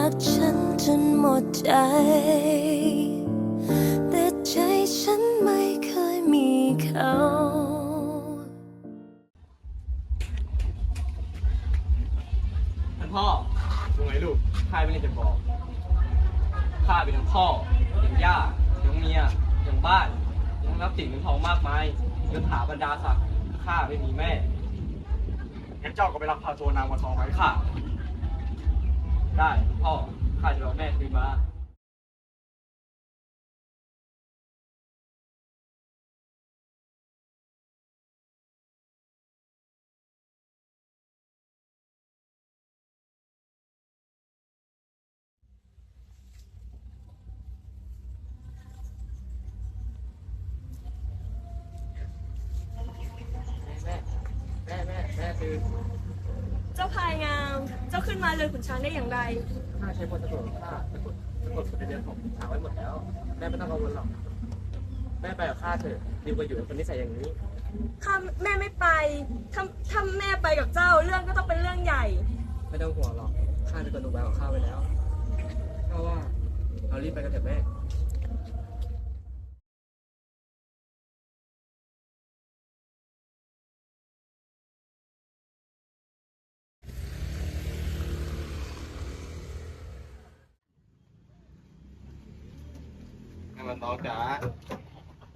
รักฉันจนหมดใจ แต่ใจฉันไม่เคยมีเขาท่านพ่อยังไงลูกข้าไม่ได้จะบอก ข้าเป็นทั้งพ่อทั้งย่าทั้งเมียทั้งบ้านทั้งรับสิ่งเงินทองมากมายยศถาบรรดาศักดิ์ข้าไม่มีแม่งั้นเจ้าก็ไปรับพาตัวนางวันทองไว้ข้า ได้พ่อข้าจะเอาแม่คืนมาแม่แม่แม่แม่คือเจ้าพายงา มเจ้าขึ้นมาเรือนขุนช้างได้อย่างไร ข้าใช้มนต์สะกดข้าสะกดสะกดสุดในเดือนของช้างไว้หมดแล้ว แม่ไม่ต้องกังวลหรอก แม่ไปกับข้าเถอะดีกว่าอยู่กับคนนิสัยอย่างนี้ถ้าแม่ไม่ไปถ้าถ้าแม่ไปกับเจ้าเรื่องก็ต้องเป็นเรื่องใหญ่ ไม่ต้องห่วงหรอก ข้าจะกระดูกใบของข้าไว้แล้วเพราะว่า เรารีบไปกันเถอะแม่ นางวันทองจ๋า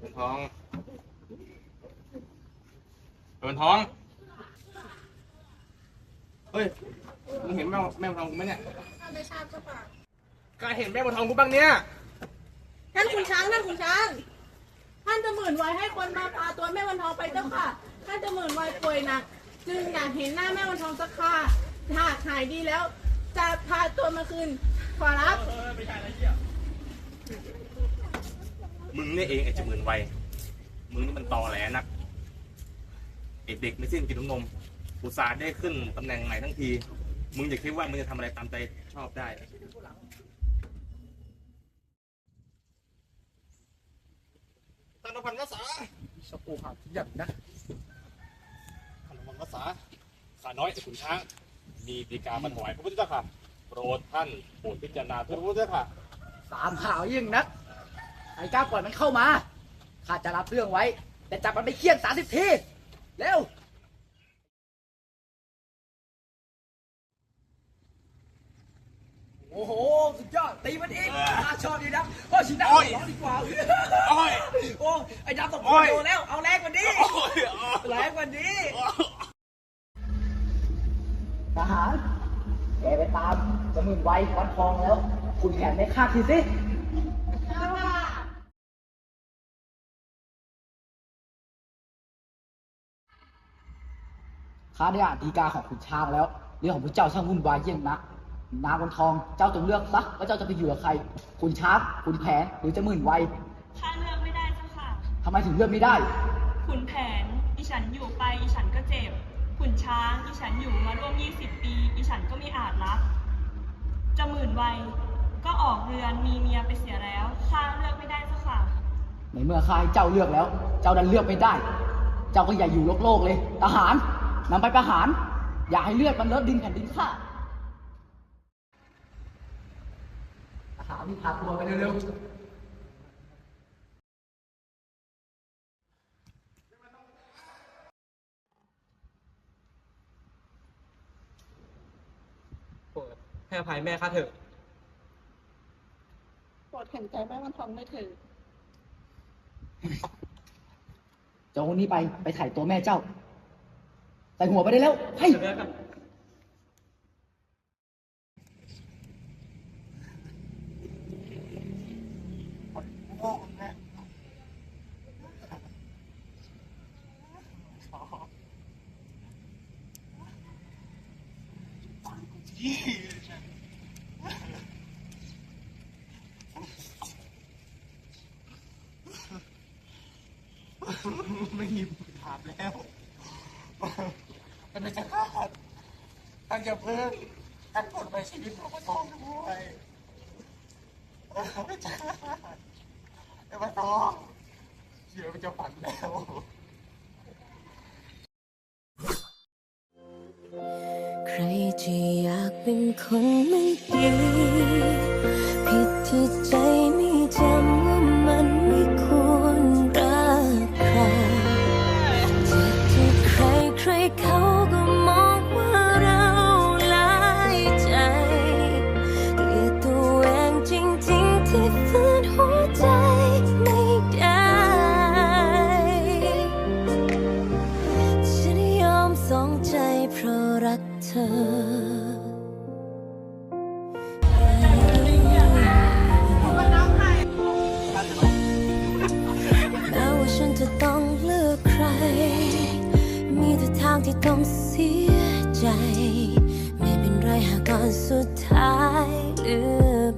วันทองวันทอง เฮ้ย มึงเห็นแม่แม่วันทองกูไหมเนี่ยไม่ทราบก็ป่ะกเห็นแม่วันทองกูบ้างเนี่ย ท่านขุนช้างท่านขุนช้าง ท่านจะหมื่นไว้ให้คนมาพาตัวแม่วันทองไปเจ้าค่ะ ท่านจะหมื่นไว้ป่วยหนัก จึงอยากเห็นหน้าแม่วันทองสักค่ะหากหายดีแล้ว จะพาตัวมาคืน ขอรับ มึงนี่เองไอ้เจาหมื่นวัยมึงนี่มันตอแหลนักไอเด็กไม่สิ้นกินน้ำนมอุตส่าห์ได้ขึ้นตำแหน่งใหม่ทั้งที มึงอย่าคิดว่ามึงจะทำอะไรตามใจชอบได้ท่านพันภาษาสปูหักหยับนะท่านพันภาษาข้าน้อยไอ้ขุนช้าง มีดีกามาถวายพระพุทธเจ้าค่ะ โปรดท่านโปรดพิจารณาพระพุทธเจ้าค่ะ สามข่าวยิ่งนัก ไอ้กล้าปล่อยมันเข้ามาข้าจะรับเรื่องไว้ แต่จับมันไปเคี่ยนสามสิบทีเร็วโอ้โหสุดยอดตีมันอีกข้าชอบดีนะพ่อชินะโอ้ยร้องดีกว่าโอ้ยโอ้ไอ้ดำตกโอ้ยโดนแล้วเอาแรงกว่านี้โอ้ยแรงกว่านี้ทหารแกไปตามจะมึงไว้วันทองแล้ว คุณแขนไม่คาดทีสิ ข้าได้อ่านดีกาของขุนช้างแล้ว เรื่องของพระเจ้าช่างวุ่นวายเยี่ยงนัก นางวันทองเจ้าจงเลือกซะว่าเจ้าจะไปอยู่กับใครขุนช้างขุนแผนหรือจะหมื่นไวข้าเลือกไม่ได้เจ้าค่ะทำไมถึงเลือกไม่ได้ ขุนแผนอีฉันอยู่ไปอีฉันก็เจ็บ ขุนช้างอีฉันอยู่มาร่วม 20 ปี อีฉันก็ไม่อาจรับ จะหมื่นวัยก็ออกเรือนมีเมียไปเสียแล้วข้าเลือกไม่ได้เจ้าค่ะในเมื่อข้าให้เจ้าเลือกแล้ว เจ้าดันเลือกไม่ได้ เจ้าก็อย่าอยู่โลกโลกๆเลยทหาร นำไปประหาร อย่าให้เลือดมันเลอะดินแผ่นดินข้าทหารนี่พาตัวไปเร็วๆโปรดให้อภัยแม่ข้าเถอะ โปรดเห็นใจแม่วันทองด้วยเถิดเจ้าคนนี้ไปไปถ่ายตัวแม่เจ้า ใส่หัวไปได้แล้วเฮ้ยไม่มีถามแล้ว มันไม่ใช่ขาดท่านอย่าเพิ่งท่านกดไปชีวิตของปะทองด้วยไม่ใช่ไอ้ปะทองเชื่อมันจะฝันแล้วใครจะอยากเป็นคนไม่ดีผิดที่ใจไม่จำว่ามันไม่ควรรักใครเจ็บที่ใครใครเขา อแม้ว่าฉันจะต้องเลือกใครมีแต่ทางที่ต้องเสียใจ ไม่เป็นไรหากก่อนสุดท้ายเลือก